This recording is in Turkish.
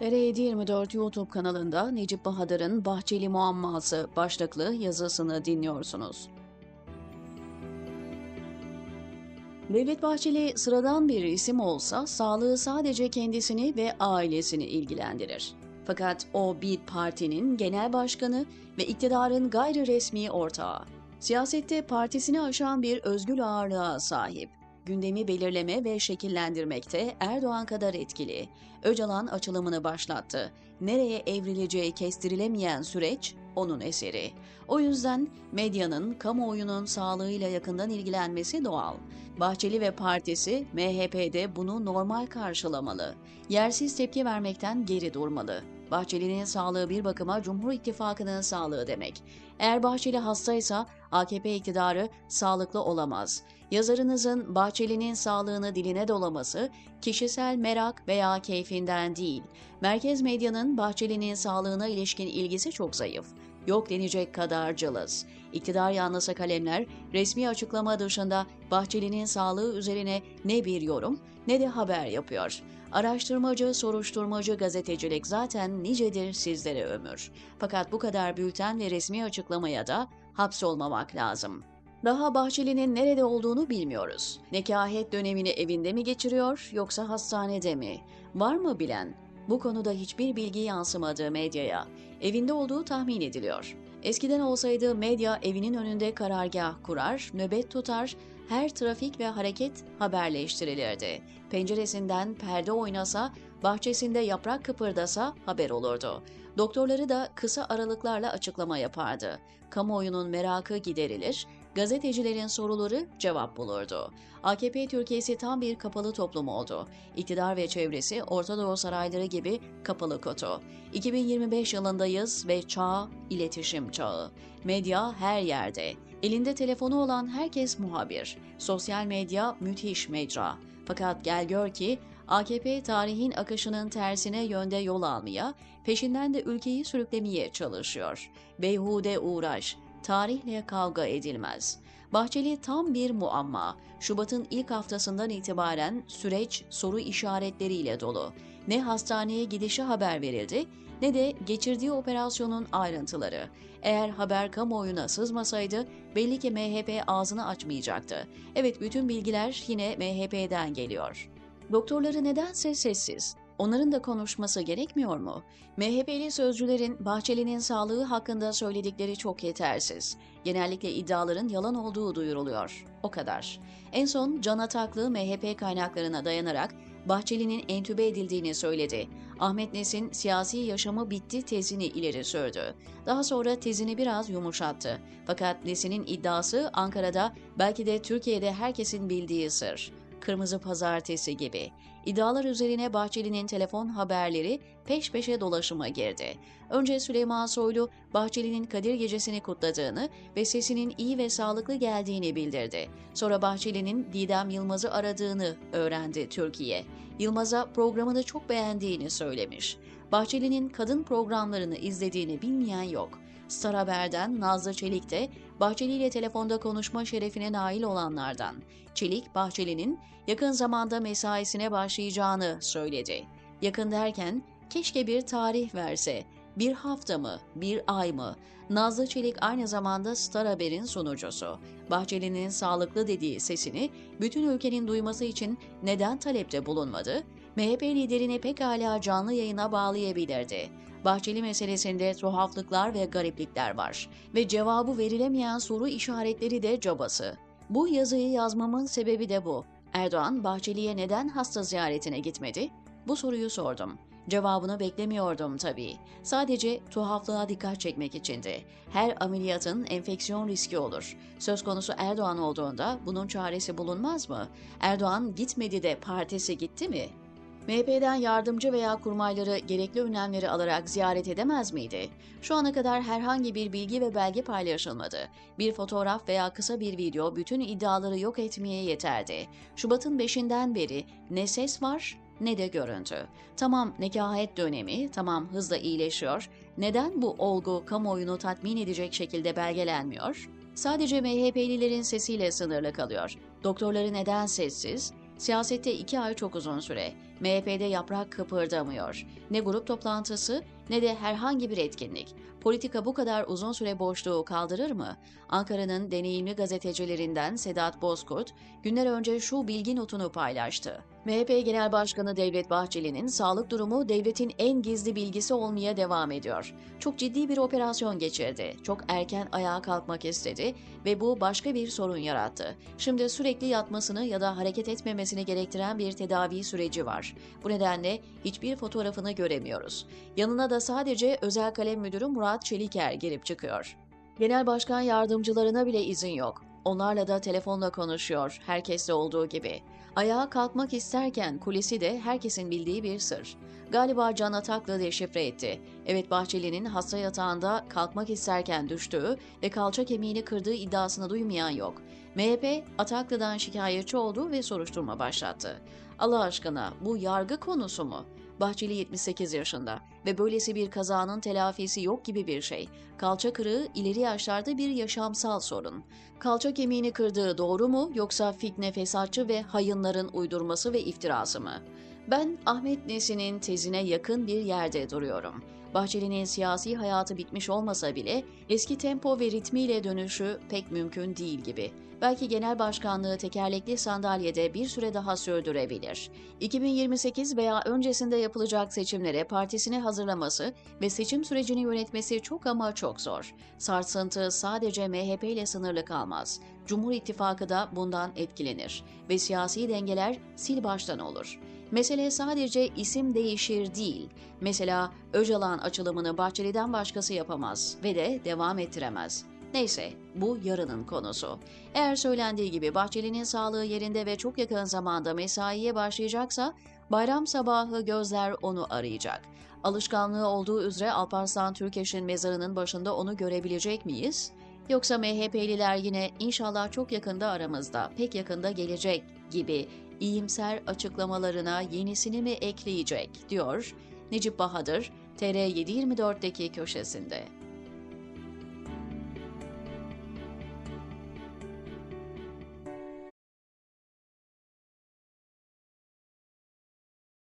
TR724 YouTube kanalında Necip Bahadır'ın Bahçeli Muamması başlıklı yazısını dinliyorsunuz. Devlet Bahçeli sıradan bir isim olsa sağlığı sadece kendisini ve ailesini ilgilendirir. Fakat o bir partinin genel başkanı ve iktidarın gayri resmi ortağı. Siyasette partisini aşan bir özgül ağırlığa sahip gündemi belirleme ve şekillendirmekte Erdoğan kadar etkili. Öcalan açılımını başlattı. Nereye evrileceği kestirilemeyen süreç onun eseri. O yüzden medyanın, kamuoyunun sağlığıyla yakından ilgilenmesi doğal. Bahçeli ve partisi MHP'de bunu normal karşılamalı. Yersiz tepki vermekten geri durmalı. Bahçeli'nin sağlığı bir bakıma Cumhur İttifakı'nın sağlığı demek. Eğer Bahçeli hastaysa AKP iktidarı sağlıklı olamaz. Yazarınızın Bahçeli'nin sağlığını diline dolaması kişisel merak veya keyfinden değil. Merkez medyanın Bahçeli'nin sağlığına ilişkin ilgisi çok zayıf. Yok denecek kadar cılız. İktidar yanlısı kalemler resmi açıklama dışında Bahçeli'nin sağlığı üzerine ne bir yorum ne de haber yapıyor. Araştırmacı, soruşturmacı gazetecilik zaten nicedir sizlere ömür. Fakat bu kadar bülten ve resmi açıklamaya da hapsolmamak lazım. Daha Bahçeli'nin nerede olduğunu bilmiyoruz. Nekahet dönemini evinde mi geçiriyor yoksa hastanede mi? Var mı bilen? Bu konuda hiçbir bilgi yansımadı medyaya. Evinde olduğu tahmin ediliyor. Eskiden olsaydı medya evinin önünde karargah kurar, nöbet tutar, her trafik ve hareket haberleştirilirdi. Penceresinden perde oynasa, bahçesinde yaprak kıpırdasa haber olurdu. Doktorları da kısa aralıklarla açıklama yapardı. Kamuoyunun merakı giderilir, gazetecilerin soruları cevap bulurdu. AKP Türkiye'si tam bir kapalı toplum oldu. İktidar ve çevresi Orta Doğu sarayları gibi kapalı kutu. 2025 yılındayız ve çağ iletişim çağı. Medya her yerde. Elinde telefonu olan herkes muhabir. Sosyal medya müthiş mecra. Fakat gel gör ki AKP tarihin akışının tersine yönde yol almaya, peşinden de ülkeyi sürüklemeye çalışıyor. Beyhude uğraş, tarihle kavga edilmez. Bahçeli tam bir muamma. Şubat'ın ilk haftasından itibaren süreç soru işaretleriyle dolu. Ne hastaneye gidişi haber verildi ne de geçirdiği operasyonun ayrıntıları. Eğer haber kamuoyuna sızmasaydı belli ki MHP ağzını açmayacaktı. Evet bütün bilgiler yine MHP'den geliyor. Doktorları nedense sessiz. Onların da konuşması gerekmiyor mu? MHP'li sözcülerin Bahçeli'nin sağlığı hakkında söyledikleri çok yetersiz. Genellikle iddiaların yalan olduğu duyuruluyor. O kadar. En son Can Ataklı MHP kaynaklarına dayanarak Bahçeli'nin entübe edildiğini söyledi. Ahmet Nesin siyasi yaşamı bitti tezini ileri sürdü. Daha sonra tezini biraz yumuşattı. Fakat Nesin'in iddiası Ankara'da belki de Türkiye'de herkesin bildiği sır. Kırmızı Pazartesi gibi. İddialar üzerine Bahçeli'nin telefon haberleri peş peşe dolaşıma girdi. Önce Süleyman Soylu, Bahçeli'nin Kadir Gecesi'ni kutladığını ve sesinin iyi ve sağlıklı geldiğini bildirdi. Sonra Bahçeli'nin Didem Yılmaz'ı aradığını öğrendi Türkiye. Yılmaz'a programını çok beğendiğini söylemiş. Bahçeli'nin kadın programlarını izlediğini bilmeyen yok. Star Haber'den Nazlı Çelik de Bahçeli ile telefonda konuşma şerefine nail olanlardan. Çelik, Bahçeli'nin yakın zamanda mesaisine başlayacağını söyledi. Yakın derken keşke bir tarih verse. Bir hafta mı, bir ay mı? Nazlı Çelik aynı zamanda Star Haber'in sunucusu. Bahçeli'nin sağlıklı dediği sesini bütün ülkenin duyması için neden talepte bulunmadı? MHP liderini pekala canlı yayına bağlayabilirdi. Bahçeli meselesinde tuhaflıklar ve gariplikler var ve cevabı verilemeyen soru işaretleri de cabası. Bu yazıyı yazmamın sebebi de bu. Erdoğan Bahçeli'ye neden hasta ziyaretine gitmedi? Bu soruyu sordum. Cevabını beklemiyordum tabii. Sadece tuhaflığa dikkat çekmek içindi. Her ameliyatın enfeksiyon riski olur. Söz konusu Erdoğan olduğunda bunun çaresi bulunmaz mı? Erdoğan gitmedi de partisi gitti mi? MHP'den yardımcı veya kurmayları gerekli önlemleri alarak ziyaret edemez miydi? Şu ana kadar herhangi bir bilgi ve belge paylaşılmadı. Bir fotoğraf veya kısa bir video bütün iddiaları yok etmeye yeterdi. Şubat'ın 5'inden beri ne ses var ne de görüntü. Tamam nekahet dönemi, tamam hızla iyileşiyor. Neden bu olgu kamuoyunu tatmin edecek şekilde belgelenmiyor? Sadece MHP'lilerin sesiyle sınırlı kalıyor. Doktorları neden sessiz? Siyasette iki ay çok uzun süre. MHP'de yaprak kıpırdamıyor. Ne grup toplantısı ne de herhangi bir etkinlik. Politika bu kadar uzun süre boşluğu kaldırır mı? Ankara'nın deneyimli gazetecilerinden Sedat Bozkurt günler önce şu bilgi notunu paylaştı. MHP Genel Başkanı Devlet Bahçeli'nin sağlık durumu devletin en gizli bilgisi olmaya devam ediyor. Çok ciddi bir operasyon geçirdi. Çok erken ayağa kalkmak istedi ve bu başka bir sorun yarattı. Şimdi sürekli yatmasını ya da hareket etmemesini gerektiren bir tedavi süreci var. Bu nedenle hiçbir fotoğrafını göremiyoruz. Yanına da sadece özel kalem müdürü Murat Çeliker girip çıkıyor. Genel başkan yardımcılarına bile izin yok. Onlarla da telefonla konuşuyor, herkesle olduğu gibi. Ayağa kalkmak isterken kulisi de herkesin bildiği bir sır. Galiba Can Ataklı deşifre etti. Evet Bahçeli'nin hasta yatağında kalkmak isterken düştüğü ve kalça kemiğini kırdığı iddiasını duymayan yok. MHP Ataklı'dan şikayetçi oldu ve soruşturma başlattı. Allah aşkına bu yargı konusu mu? Bahçeli 78 yaşında ve böylesi bir kazanın telafisi yok gibi bir şey. Kalça kırığı ileri yaşlarda bir yaşamsal sorun. Kalça kemiğini kırdığı doğru mu yoksa fitne fesatçı ve hayınların uydurması ve iftirası mı? Ben Ahmet Nesin'in tezine yakın bir yerde duruyorum. Bahçeli'nin siyasi hayatı bitmiş olmasa bile eski tempo ve ritmiyle dönüşü pek mümkün değil gibi. Belki genel başkanlığı tekerlekli sandalyede bir süre daha sürdürebilir. 2028 veya öncesinde yapılacak seçimlere partisini hazırlaması ve seçim sürecini yönetmesi çok ama çok zor. Sarsıntı sadece MHP ile sınırlı kalmaz. Cumhur İttifakı da bundan etkilenir ve siyasi dengeler sil baştan olur. Mesele sadece isim değişir değil. Mesela Öcalan açılımını Bahçeli'den başkası yapamaz ve de devam ettiremez. Neyse, bu yarının konusu. Eğer söylendiği gibi Bahçeli'nin sağlığı yerinde ve çok yakın zamanda mesaiye başlayacaksa, bayram sabahı gözler onu arayacak. Alışkanlığı olduğu üzere Alparslan Türkeş'in mezarının başında onu görebilecek miyiz? Yoksa MHP'liler yine inşallah çok yakında aramızda, pek yakında gelecek gibi iyimser açıklamalarına yenisini mi ekleyecek diyor Necip Bahadır TR724'deki köşesinde.